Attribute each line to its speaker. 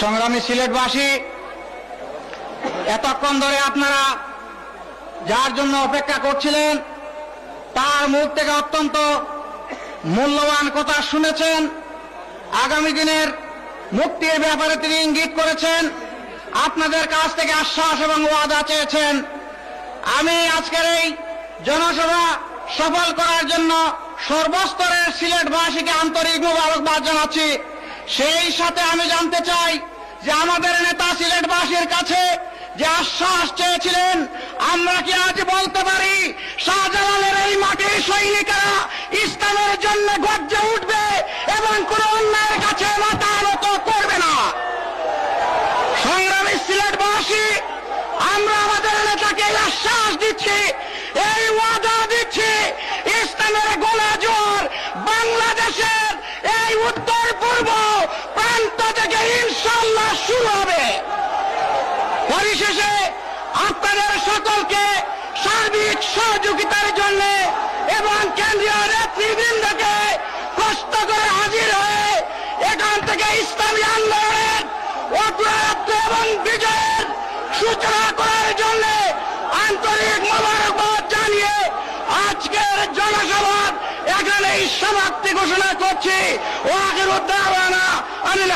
Speaker 1: সংগ্রামী সিলেটবাসী, এতক্ষণ ধরে আপনারা যার জন্য অপেক্ষা করছিলেন, তার মুখ থেকে অত্যন্ত মূল্যবান কথা শুনেছেন। আগামী দিনের মুক্তির ব্যাপারে তিনি ইঙ্গিত করেছেন। আপনাদের কাছ থেকে আশ্বাস এবং ওয়াদা চেয়েছেন। আমি আজকের এই জনসভা সফল করার জন্য সর্বস্তরের সিলেটবাসীকে আন্তরিক মোবারকবাদ জানাচ্ছি। সেই সাথে আমি জানতে চাই যে আমাদের নেতা সিলেটবাসীর কাছে যে আশ্বাস চেয়েছিলেন, আমরা কি আজ বলতে পারি, শাহজালালের এই মাটির সৈনিকেরা ইসলামের জন্য গর্জে উঠবে এবং কোন অন্যায়ের কাছে মাথা করবে না? সংগ্রামী সিলেটবাসী, আমরা আমাদের নেতাকে আশ্বাস দিচ্ছি, এই ওয়াদা দিচ্ছি, ইসলামের গোলা জোর বাংলাদেশের এই উত্তর পূর্ব প্রান্ত থেকে ইনশাল্লাহ শুরু হবে। পরিশেষে আপনাদের সকলকে সার্বিক সহযোগিতার জন্য এবং কেন্দ্রীয় নেতৃবৃন্দকে কষ্ট করে হাজির হয়ে এখান থেকে ইসলামী আন্দোলনের অগ্রয়াত্র এবং বিজয়ের সূচনা করার জন্য আন্তরিক মোবারকবাদ জানিয়ে আজকের জনসভার এখানেই সমাপ্তি ঘোষণা করছি। ও আগের উদ্যানা আনিল